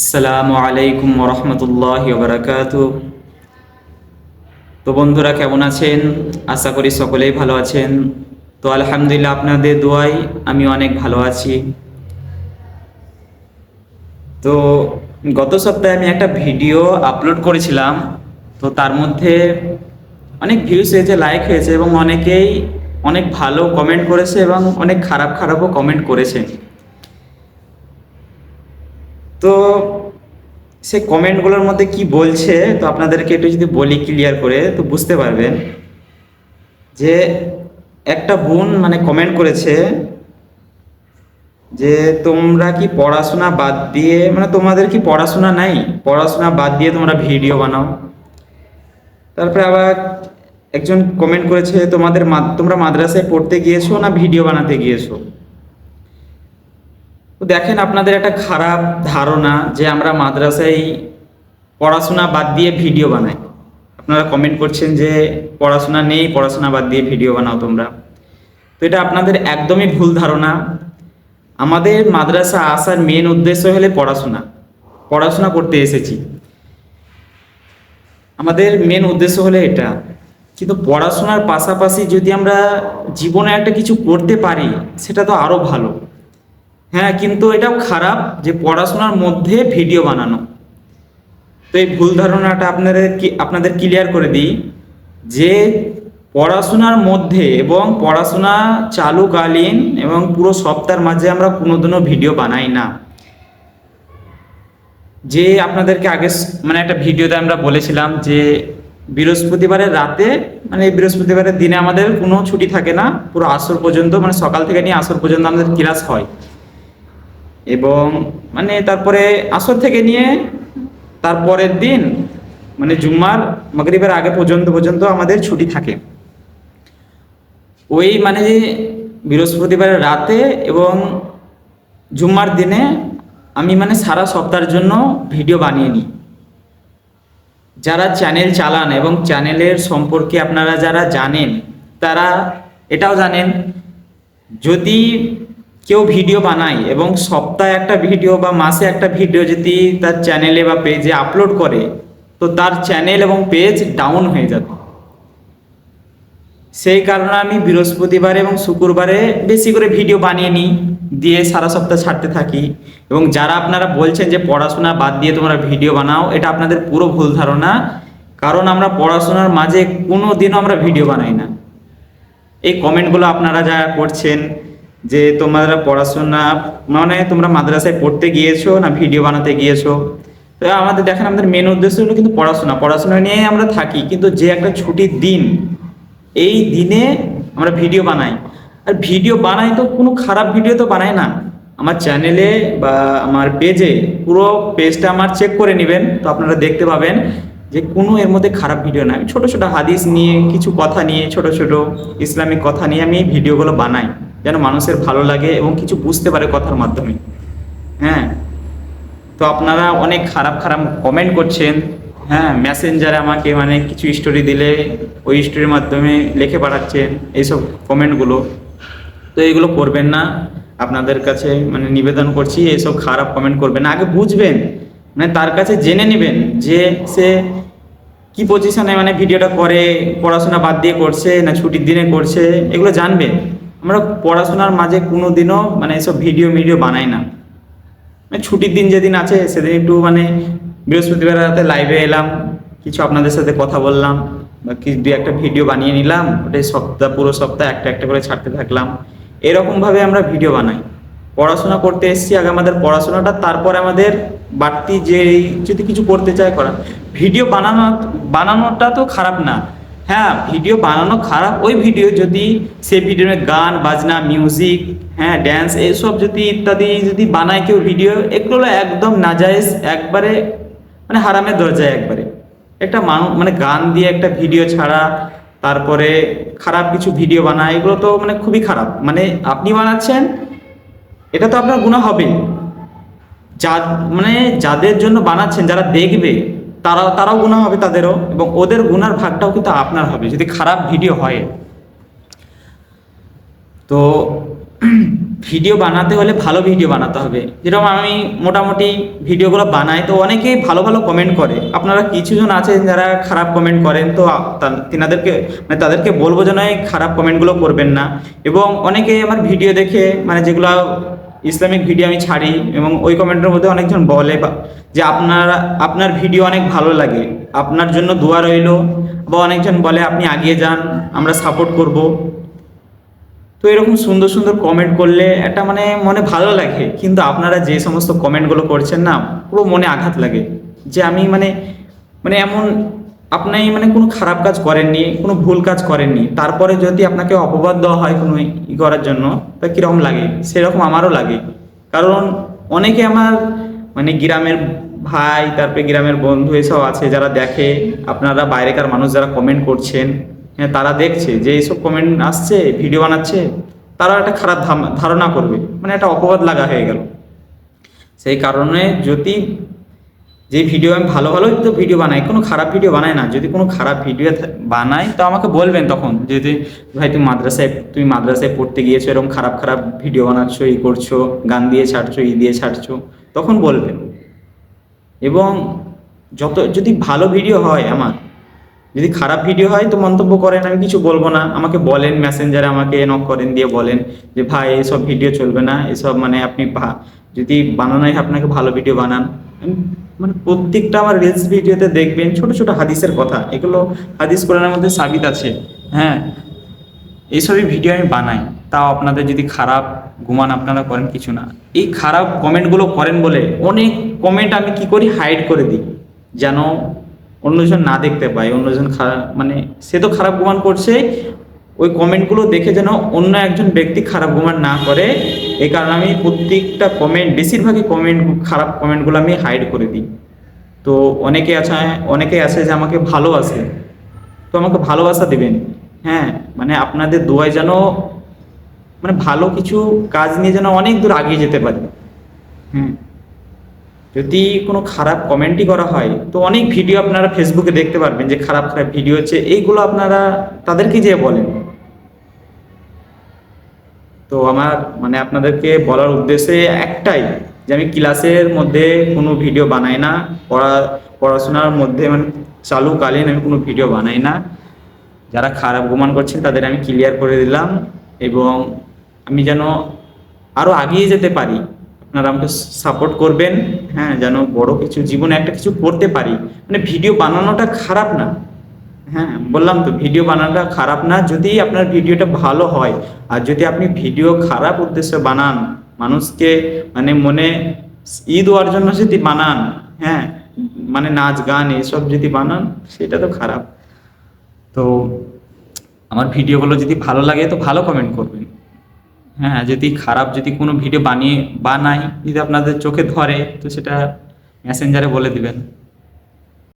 আসসালামু আলাইকুম রহমতুল্লাহ বারাকাত তো বন্ধুরা, কেমন আছেন? আশা করি সকলেই ভালো আছেন। তো আলহামদুলিল্লাহ আপনাদের দোয়াই আমি অনেক ভালো আছি। তো গত সপ্তাহে আমি একটা ভিডিও আপলোড করেছিলাম। তো তার মধ্যে অনেক ভিউজ হয়েছে লাইক হয়েছে এবং অনেকেই অনেক ভালো কমেন্ট করেছে এবং অনেক খারাপ খারাপও কমেন্ট করেছে। তো সে কমেন্টগুলোর মধ্যে কি বলছে, তো আপনাদেরকে একটু যদি বলি ক্লিয়ার করে, তো বুঝতে পারবেন যে একটা বোন মানে কমেন্ট করেছে যে, তোমরা কি পড়াশোনা বাদ দিয়ে মানে তোমাদের কি পড়াশোনা নাই? পড়াশোনা বাদ দিয়ে তোমরা ভিডিও বানাও। তারপরে আবার একজন কমেন্ট করেছে, তোমাদের তোমরা মাদ্রাসায় পড়তে গিয়েছো না ভিডিও বানাতে গিয়েছো? তো দেখেন আপনাদের একটা খারাপ ধারণা যে আমরা মাদ্রাসায় পড়াশোনা বাদ দিয়ে ভিডিও বানাই। আপনারা কমেন্ট করছেন যে পড়াশোনা নেই, পড়াশোনা বাদ দিয়ে ভিডিও বানাও তোমরা। তো এটা আপনাদের একদমই ভুল ধারণা। আমাদের মাদ্রাসা আসার মেন উদ্দেশ্য হলে পড়াশোনা। পড়াশোনা করতে এসেছি। আমাদের মেন উদ্দেশ্য হলে এটা। কিন্তু পড়াশোনার পাশাপাশি যদি আমরা জীবনে একটা কিছু করতে পারি, সেটা তো আরও ভালো। হ্যাঁ কিন্তু এটাও খারাপ যে পড়াশোনার মধ্যে ভিডিও বানানো। তো এই ভুল ধারণাটা আপনাদের আপনাদের ক্লিয়ার করে দিই যে পড়াশোনার মধ্যে এবং পড়াশোনা চালুকালীন এবং পুরো সপ্তাহের মাঝে আমরা কোনোদিনও ভিডিও বানাই না। যে আপনাদেরকে আগে মানে একটা ভিডিওতে আমরা বলেছিলাম যে বৃহস্পতিবারের রাতে মানে বৃহস্পতিবারের দিনে আমাদের কোনো ছুটি থাকে না, পুরো আসর পর্যন্ত মানে সকাল থেকে নিয়ে আসর পর্যন্ত আমাদের ক্লাস হয়। এবং মানে তারপরে আসর থেকে নিয়ে তারপরের দিন মানে জুম্মার মাগরিবের আগে পর্যন্ত পর্যন্ত আমাদের ছুটি থাকে। ওই মানে যে বৃহস্পতিবারের রাতে এবং জুম্মার দিনে আমি মানে সারা সপ্তাহের জন্য ভিডিও বানিয়ে নিই। যারা চ্যানেল চালান এবং চ্যানেলের সম্পর্কে আপনারা যারা জানেন, তারা এটাও জানেন, যদি কেউ ভিডিও বানায় এবং সপ্তাহে একটা ভিডিও বা মাসে একটা ভিডিও যদি তার চ্যানেলে বা পেজে আপলোড করে, তো তার চ্যানেল এবং পেজ ডাউন হয়ে যাবে। সেই কারণে আমি বৃহস্পতিবারে এবং শুক্রবারে বেশি করে ভিডিও বানিয়ে নিই, দিয়ে সারা সপ্তাহ ছাড়তে থাকি। এবং যারা আপনারা বলছেন যে পড়াশোনা বাদ দিয়ে তোমরা ভিডিও বানাও, এটা আপনাদের পুরো ভুল ধারণা। কারণ আমরা পড়াশোনার মাঝে কোনো দিনও আমরা ভিডিও বানাই না। এই কমেন্টগুলো আপনারা যা করছেন যে তোমরা পড়াশোনা মানে তোমরা মাদ্রাসায় পড়তে গিয়েছো না ভিডিও বানাতে গিয়েছো? তো আমাদের দেখেন আমাদের মেন উদ্দেশ্য হলো কিন্তু পড়াশোনা। পড়াশোনা নিয়েই আমরা থাকি, কিন্তু যে একটা ছুটির দিন, এই দিনে আমরা ভিডিও বানাই। আর ভিডিও বানাই তো কোনো খারাপ ভিডিও তো বানাই না। আমার চ্যানেলে বা আমার পেজে পুরো পেজটা আমার চেক করে নেবেন, তো আপনারা দেখতে পাবেন যে কোনো এর মধ্যে খারাপ ভিডিও না। আমি ছোটো ছোটো হাদিস নিয়ে, কিছু কথা নিয়ে, ছোট ছোট ইসলামিক কথা নিয়ে আমি ভিডিওগুলো বানাই। যেন মানুষের ভালো লাগে এবং কিছু বুঝতে পারে কথার মাধ্যমে। হ্যাঁ? তো আপনারা অনেক খারাপ খারাপ কমেন্ট করছেন। হ্যাঁ? মেসেঞ্জারে আমাকে মানে কিছু স্টোরি দিলে ওই স্টোরির মাধ্যমে লিখে পাঠাচ্ছেন এইসব কমেন্টগুলো তো এগুলো করবেন না। আপনাদের কাছে মানে নিবেদন করছি, এইসব খারাপ কমেন্ট করবেন না। আগে বুঝবেন। মানে তার কাছে জেনে নেবেন যে সে কি পজিশনে মানে ভিডিওটা করে, পড়াশোনা বাদ দিয়ে করছে না ছুটির দিনে করছে, এগুলো জানবেন আমরা পড়াশোনার মাঝে কোনো দিনও মানে এসব ভিডিও মিডিও বানাই না। মানে ছুটির দিন যেদিন আছে, সেদিন একটু মানে বৃহস্পতিবার রাতে লাইভে এলাম, কিছু আপনাদের সাথে কথা বললাম, বা কি দু একটা ভিডিও বানিয়ে নিলাম, ওটাই সপ্তাহ, পুরো সপ্তাহ একটা একটা করে ছাড়তে থাকলাম। এরকমভাবে আমরা ভিডিও বানাই। পড়াশোনা করতে এসেছি, আগে আমাদের পড়াশোনাটা, তারপরে আমাদের বাড়তি যে যদি কিছু করতে চায় করা। ভিডিও বানানো, বানানোটা তো খারাপ না। হ্যাঁ ভিডিও বানানো খারাপ। ওই ভিডিও যদি সে ভিডিওর গান, বাজনা মিউজিক হ্যাঁ ড্যান্স এইসব যদি ইত্যাদি যদি বানায় কেউ ভিডিও এগুলো একদম নাজায়েজ, একবারে মানে হারামের দরজায় একবারে। একটা মানুষ মানে গান দিয়ে একটা ভিডিও ছাড়া, তারপরে খারাপ কিছু ভিডিও বানায়, এগুলো তো মানে খুবই খারাপ। মানে আপনি বানাচ্ছেন, এটা তো আপনার গুণা হবে যা মানে যাদের জন্য বানাচ্ছেন, যারা দেখবে তারা, তারাও গুণা হবে তাদেরও এবং ওদের গুনার ভাগটাও কিন্তু আপনার হবে, যদি খারাপ ভিডিও হয়। তো ভিডিও বানাতে হলে ভালো ভিডিও বানাতে হবে। যেরকম আমি মোটামুটি ভিডিওগুলো বানাই, তো অনেকেই ভালো ভালো কমেন্ট করে। আপনারা কিছুজন আছেন যারা খারাপ কমেন্ট করেন, তো তিনাদেরকে মানে তাদেরকে বলব যেন খারাপ কমেন্টগুলো করবেন না। এবং অনেকে আমার ভিডিও দেখে মানে যেগুলো ইসলামিক ভিডিও আমি ছাড়ি এবং ওই কমেন্টের মধ্যে অনেকজন বলে যে আপনারা আপনার ভিডিও অনেক ভালো লাগে, আপনার জন্য দোয়া রইল। বা অনেকজন বলে, আপনি আগিয়ে যান, আমরা সাপোর্ট করব। তো এরকম সুন্দর সুন্দর কমেন্ট করলে একটা মানে মনে ভালো লাগে। কিন্তু আপনারা যে সমস্ত কমেন্টগুলো করছেন না, পুরো মনে আঘাত লাগে। যে আমি মানে মানে এমন আপনি মানে কোনো খারাপ কাজ করেননি, কোনো ভুল কাজ করেননি, তারপরে যদি আপনাকে অপবাদ দেওয়া হয় কোনো ই করার জন্য, তা কীরকম লাগে? সেরকম আমারও লাগে। কারণ অনেকে আমার মানে গ্রামের ভাই, তারপরে গ্রামের বন্ধু এসব আছে যারা দেখে, আপনারা বাইরেকার মানুষ যারা কমেন্ট করছেন হ্যাঁ তারা দেখছে যে এইসব কমেন্ট আসছে ভিডিও বানাচ্ছে, তারা একটা খারাপ ধারণা করবে। মানে একটা অপবাদ লাগা হয়ে গেল। সেই কারণে যদি যে ভিডিও আমি ভালো ভালো তো ভিডিও বানাই কোনো খারাপ ভিডিও বানাই না। যদি কোনো খারাপ ভিডিও বানাই তো আমাকে বলবেন তখন যে যে, ভাই তুমি মাদ্রাসায় তুমি মাদ্রাসায় পড়তে গিয়েছো এরকম খারাপ খারাপ ভিডিও বানাচ্ছ ই করছ গান দিয়ে ছাড়ছো ই দিয়ে ছাড়ছো তখন বলবেন। এবং যত যদি ভালো ভিডিও হয় আমার যদি খারাপ ভিডিও হয় তো মন্তব্য করেন আমি কিছু বলব না। আমাকে বলেন মেসেঞ্জারে আমাকে নক করেন দিয়ে বলেন যে ভাই এসব ভিডিও চলবে না এসব মানে আপনি যদি বানানোই আপনাকে ভালো ভিডিও বানান মানে প্রত্যেকটা আমার রিলস ভিডিওতে দেখবেন ছোট ছোট হাদিসের কথা। এগুলো হাদিস কোরআনের মধ্যে সাবিত আছে। হ্যাঁ এইসবই ভিডিও আমি বানাই। তাও আপনাদের যদি খারাপ গুমান আপনারা করেন, কিছু না। এই খারাপ কমেন্টগুলো করেন বলে অনেক কমেন্ট আমি কি করি? হাইড করে দিই। যেন অন্যজন না দেখতে পায়, অন্যজন খারাপ মানে সে তো খারাপ গুমান করছে। ওই কমেন্টগুলো দেখে যেন অন্য একজন ব্যক্তি খারাপ গুমান না করে। এই কারণে আমি প্রত্যেকটা কমেন্ট বেশিরভাগই কমেন্ট খারাপ কমেন্টগুলো আমি হাইড করে দিই। তো অনেকে আছে অনেকে আছে যে আমাকে ভালোবাসে। তো আমাকে ভালোবাসা দিবেন। হ্যাঁ মানে আপনাদের দোয়ায় যেন মানে ভালো কিছু কাজ নিয়ে যেন অনেক দূর আগিয়ে যেতে পারি। হুম। যদি কোনো খারাপ কমেন্টই করা হয়, তো অনেক ভিডিও আপনারা ফেসবুকে দেখতে পারবেন যে খারাপ খারাপ ভিডিও হচ্ছে। এইগুলো আপনারা তাদেরকে যেয়ে বলেন। তো আমার মানে আপনাদেরকে বলার উদ্দেশ্যে একটাই যে আমি ক্লাসের মধ্যে কোনো ভিডিও বানাই না, পড়া, পড়াশোনার মধ্যে মানে চালুকালীন আমি কোনো ভিডিও বানাই না। যারা খারাপ গুমান করছেন তাদের আমি ক্লিয়ার করে দিলাম এবং আমি যেন আরও এগিয়ে যেতে পারি। আপনারা আমাকে সাপোর্ট করবেন হ্যাঁ যেন বড় কিছু জীবনে একটা কিছু করতে পারি। মানে ভিডিও বানানোটা খারাপ না। হ্যাঁ বললাম তো ভিডিও বানানোটা খারাপ না, যদি আপনার ভিডিওটা ভালো হয়, আর যদি আপনি ভিডিও খারাপ উদ্দেশ্যে বানান, মানুষকে মানে মনে ঈদ হওয়ার জন্য যদি বানান হ্যাঁ মানে নাচ গান এসব যদি বানান, সেটা তো খারাপ। তো আমার ভিডিওগুলো যদি ভালো লাগে, তো ভালো কমেন্ট করবেন। হ্যাঁ যদি খারাপ, যদি কোনো ভিডিও বানিয়ে, বানাই, যদি আপনাদের চোখে ধরে, তো সেটা মেসেঞ্জারে বলে দিবেন।